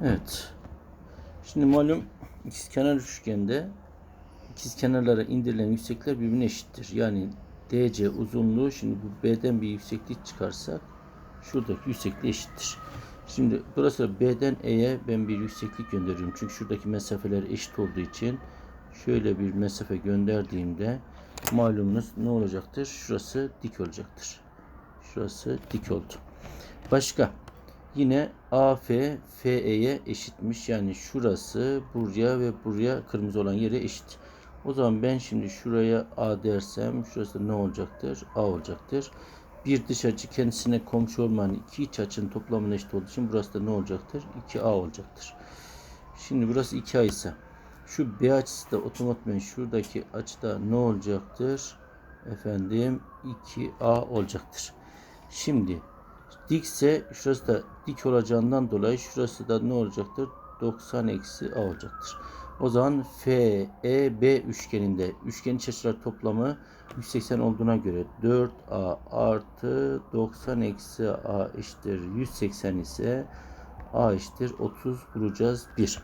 Evet. Şimdi malum ikizkenar üçgende ikizkenarlara indirilen yükseklikler birbirine eşittir. Yani DC uzunluğu şimdi bu B'den bir yükseklik çıkarsak şuradaki yüksekliğe eşittir. Şimdi burası B'den E'ye ben bir yükseklik gönderiyorum. Çünkü şuradaki mesafeler eşit olduğu için şöyle bir mesafe gönderdiğimde malumunuz ne olacaktır? Şurası dik olacaktır. Şurası dik oldu. Başka yine AF FE'ye eşitmiş. Yani şurası buraya ve buraya kırmızı olan yere eşit. O zaman ben şimdi şuraya A dersem şurası ne olacaktır? A olacaktır. Bir dış açı kendisine komşu olmayan iki iç açının toplamına eşit olduğu için burası da ne olacaktır? 2A olacaktır. Şimdi burası 2A ise şu B açısı da otomatikman şuradaki açıda ne olacaktır? Efendim 2A olacaktır. Şimdi dikse şurası da dik olacağından dolayı şurası da ne olacaktır? 90 eksi A olacaktır. O zaman FEB üçgeninde üçgen iç açılar toplamı 180 olduğuna göre 4A artı 90 eksi A eşittir 180 ise A eşittir 30 bulacağız 1.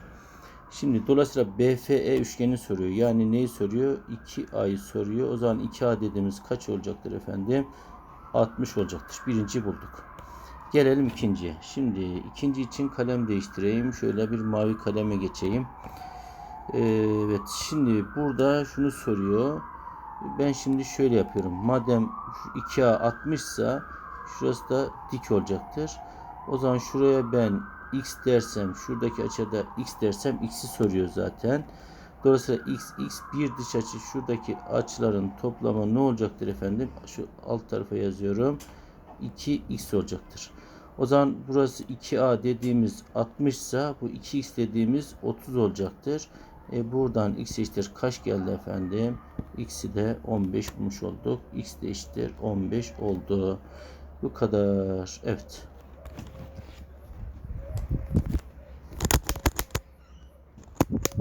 Şimdi dolayısıyla BFE üçgeni soruyor. Yani neyi soruyor? 2A'yı soruyor. O zaman 2A dediğimiz kaç olacaktır efendim? 60 olacaktır. Birinci bulduk. Gelelim ikinciye. Şimdi ikinci için kalem değiştireyim. Şöyle bir mavi kaleme geçeyim. Evet şimdi burada şunu soruyor. Ben şimdi şöyle yapıyorum. Madem şu 2A 60 ise şurası da dik olacaktır. O zaman şuraya ben x dersem şuradaki açıda x dersem x'i soruyor zaten. Dolayısıyla x x bir dış açı şuradaki açıların toplamı ne olacaktır efendim? Şu alt tarafa yazıyorum. 2x olacaktır. O zaman burası 2a dediğimiz 60 ise bu 2x dediğimiz 30 olacaktır. E buradan x eşittir kaç geldi efendim? X'i de 15 bulmuş olduk. X de eşittir 15 oldu. Bu kadar. Evet.